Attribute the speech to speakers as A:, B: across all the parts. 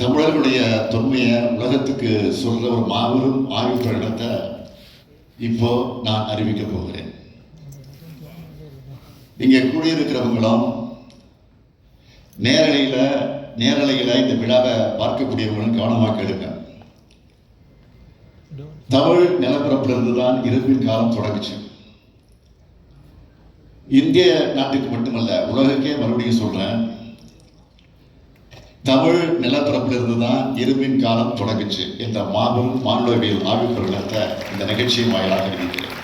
A: தமிழர்களுடைய தொன்மையை உலகத்துக்கு சொல்ற ஒரு மாபெரும் ஆய்வு பயணத்தை இப்போ நான் அறிவிக்க போகிறேன். இங்கே கூடியிருக்கிறவங்களும் நேரலையில நேரலையில இந்த விழாவை பார்க்கக்கூடியவங்களும் கவனமாக கேளுங்க. தமிழ் நிலப்பரப்பிலிருந்து தான் இரும்பின் காலம் தொடங்குச்சு. இந்திய நாட்டுக்கு மட்டுமல்ல உலகக்கே மறுபடியும் சொல்றேன். தமிழ் நிலப்பரப்பிலிருந்து தான் இரும்பின் காலம் தொடங்குச்சு என்ற மாபெரும் மானுடவியல் ஆய்வு இந்த நிகழ்ச்சியின் வாயிலாக அறிவிக்கிறேன்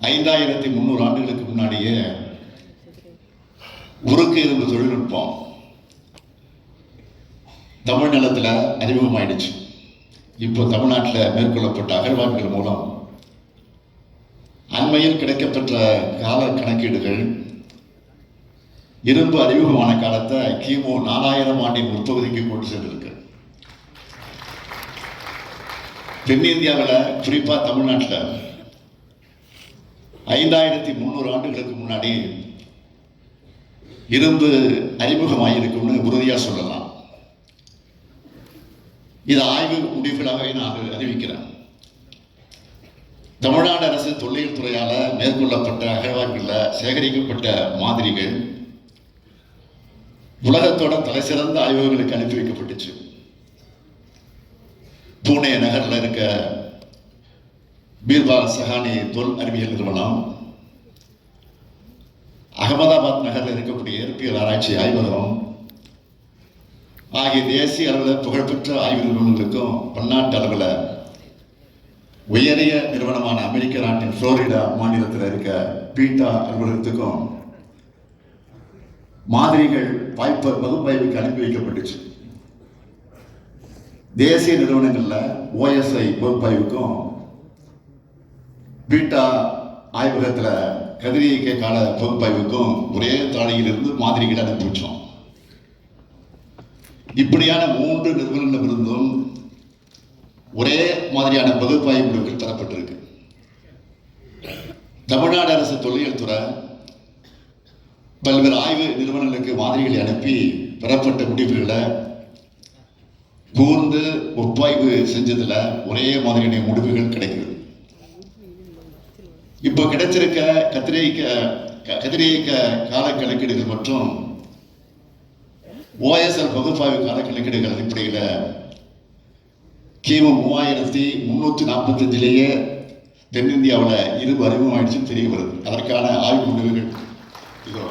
A: ஐந்தாயிரத்தி முந்நூறு ஆண்டுகளுக்கு முன்னாடியே உருக்கு இரும்பு தொழில்நுட்பம் தமிழ் நிலத்துல அறிமுகமாயிடுச்சு. இப்போ தமிழ்நாட்டில் மேற்கொள்ளப்பட்ட அகழ்வாய்வுகள் மூலம் அண்மையில் கிடைக்கப்பெற்ற கால கணக்கீடுகள் இரும்பு அறிமுகமான காலத்தை கிமு நாலாயிரம் ஆண்டின் முற்பகுதிக்கு கொண்டு சென்றிருக்கு தென்னிந்தியாவில் குறிப்பாக தமிழ்நாட்டில் ஐந்தாயிரத்தி முந்நூறு ஆண்டுகளுக்கு முன்னாடி இரும்பு அறிமுகமாயிருக்கும்னு உறுதியாக சொல்லலாம். இது ஆய்வு முடிவுகளாகவே நான் அறிவிக்கிறேன். தமிழ்நாடு அரசு தொல்லியல் துறையால் மேற்கொள்ளப்பட்ட அகழ்வாய்வில் சேகரிக்கப்பட்ட மாதிரிகள் உலகத்தோட தலைசிறந்த ஆய்வகங்களுக்கு அனுப்பி வைக்கப்பட்டுச்சு. பூனே நகரில் இருக்க பீர்பால் சஹானி தொல் அறிவியல் நிறுவனம் அகமதாபாத் நகரில் இருக்கக்கூடிய இயற்பியல் ஆராய்ச்சி ஆய்வகம் ஆகிய தேசிய அளவில் புகழ்பெற்ற ஆய்வு நிறுவனங்களுக்கும் பன்னாட்டு அளவில் உயரிய நிறுவனமான அமெரிக்க நாட்டின் புளோரிடா மாநிலத்தில் இருக்க பீட்டா அலுவலகத்துக்கும் மாதிரிகள் வாய்ப்பு பகுப்பாய்வுக்கு அனுப்பி வைக்கப்பட்டுச்சு. தேசிய நிறுவனங்களில் ஓஎஸ்ஐ பகுப்பாய்வுக்கும் பீட்டா ஆய்வகத்தில் கதிரியக்க கால பகுப்பாய்வுக்கும் ஒரே தாழையிலிருந்து மாதிரிகளை அனுப்பி வச்சோம். இப்படியான மூன்று நிறுவனங்களிலிருந்தும் ஒரே மாதிரியான பகுப்பாய்வு முடிவுகள் தரப்பட்டிருக்கு. தமிழ்நாடு அரசு தொல்லியல் துறை பல்வேறு ஆய்வு நிறுவனங்களுக்கு மாதிரிகளை அனுப்பி பெறப்பட்ட முடிவுகளை கூர்ந்து ஒப்பாய்வு செஞ்சதுல ஒரே மாதிரியான முடிவுகள் கிடைக்குது இப்போ கிடைச்சிருக்க கத்திரிக்க க- கதிரியக்க கால கணக்கீடுகள் மற்றும் ஓஎஸ்எல் பகுப்பாய்வு கால கணக்கீடுகள் அடிப்படையில் கிமு மூவாயிரத்தி முந்நூற்றி நாற்பத்தஞ்சிலேயே தென்னிந்தியாவில் இரும்பு அறிமுகமாயிடுச்சுன்னு தெரிய வருது. அதற்கான ஆய்வு முடிவுகள் இதோ.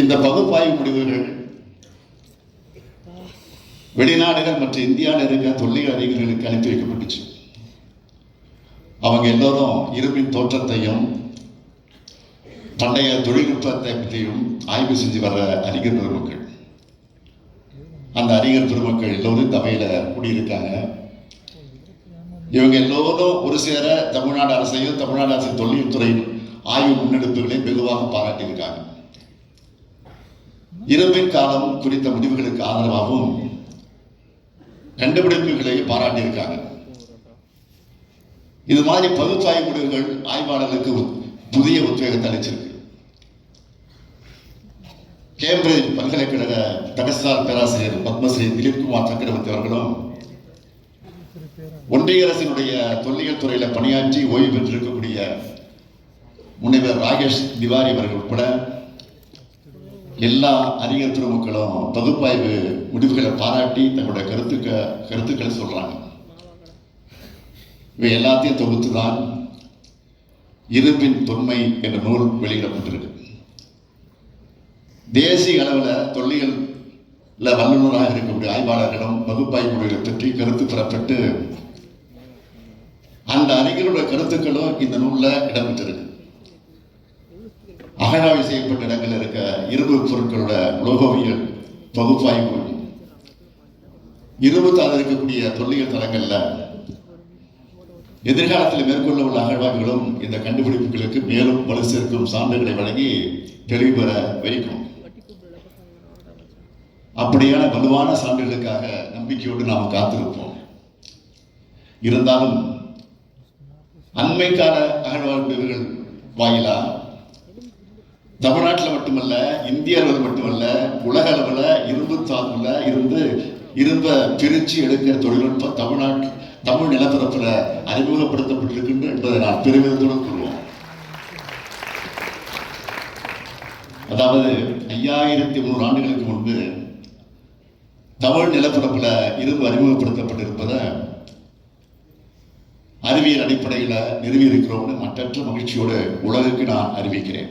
A: இந்த பகுப்பாய்வு முடிவுகள் வெளிநாடுகள் மற்றும் இந்தியாவில் இருக்க தொல்லியல் அறிஞர்களுக்கு அனுப்பி வைக்கப்பட்டுச்சு. அவங்க எல்லோரும் இரும்பின் தோற்றத்தையும் பண்டைய தொழில்நுட்பத்தை பற்றியும் ஆய்வு செஞ்சு வர்ற அறிஞர் பெருமக்கள். அந்த அறிஞர் பெருமக்கள் எல்லோரும் தமிழில கூடியிருக்காங்க. இவங்க எல்லோரும் ஒரு சேர தமிழ்நாடு அரசையும் தமிழ்நாடு அரசு தொல்லியல் துறையின் ஆய்வு முன்னெடுப்புகளையும் வெகுவாக பாராட்டியிருக்காங்க. இரும்பின் காலம் குறித்த முடிவுகளுக்கு ஆதரவாகவும் கண்டுபிடிப்புகளை பாராட்டியிருக்காங்க. இது மாதிரி பகுப்பாய்வு முடிவுகள் ஆய்வாளர்களுக்கு உத்- புதிய உத்வேகத்தை அளிச்சிருக்கு. கேம்பிரிட்ஜ் பல்கலைக்கழக தகசால் பேராசிரியர் பத்மஸ்ரீ திலீப்குமார் சக்கரவர்த்தி அவர்களும் ஒன்றிய அரசினுடைய தொல்லியல் துறையில பணியாற்றி ஓய்வு பெற்றிருக்கக்கூடிய முனைவர் ராகேஷ் திவாரி அவர்கள் உட்பட எல்லா அறிஞர் பெருமக்களும் பகுப்பாய்வு முடிவுகளை பாராட்டி தங்களுடைய கருத்துக்க கருத்துக்களை சொல்றாங்க. இவை எல்லாத்தையும் தொகுத்து தான் இரும்பின் தொன்மை என்ற நூல் வெளியிடப்பட்டிருக்கு. தேசிய அளவில் தொல்லியலில் வல்லுநராக இருக்கக்கூடிய ஆய்வாளர்களிடம் பகுப்பாய்வு முறைகளை பற்றி கருத்து பெறப்பட்டு அந்த அறிஞருடைய கருத்துக்களும் இந்த நூலில் இடம்பெற்றிருக்கு. அகழாய்வு செய்யப்பட்ட இடங்கள் இருக்க இரும்பு பொருட்களோட உலோகவியல் பகுப்பாய்வு. இரும்பு தாள் இருக்கக்கூடிய தொல்லியல் தளங்களில் எதிர்காலத்தில் மேற்கொள்ள உள்ள அகழ்வாய்வுகளும் இந்த கண்டுபிடிப்புகளுக்கு மேலும் வலு சேர்க்கும் சான்றுகளை வழங்கி தெளிவு பெற வைக்கும். அப்படியான வலுவான சான்றுகளுக்காக நம்பிக்கையோடு நாம் காத்திருப்போம். இருந்தாலும் அண்மைக்கால அகழ்வாய்வுகள் வாயிலா தமிழ்நாட்டில் மட்டுமல்ல இந்திய அளவில் மட்டுமல்ல உலக அளவில் இரும்பு தாக்குல இருந்து இரும்பை பிரிச்சு எடுக்கிற தொழில்நுட்பம் தமிழ்நாட்டு தமிழ் நிலப்பரப்பில் அறிமுகப்படுத்தப்பட்டிருக்கின்ற என்பதை நான் பெருமிதத்துடன் கூறுவோம். அதாவது ஐயாயிரத்தி முந்நூறு ஆண்டுகளுக்கு முன்பு தமிழ் நிலப்பரப்பில் இரும்பு அறிமுகப்படுத்தப்பட்டிருப்பதை அறிவியல் அடிப்படையில் நிறுவி இருக்கிறோம்னு மற்றற்ற மகிழ்ச்சியோடு உலகுக்கு நான் அறிவிக்கிறேன்.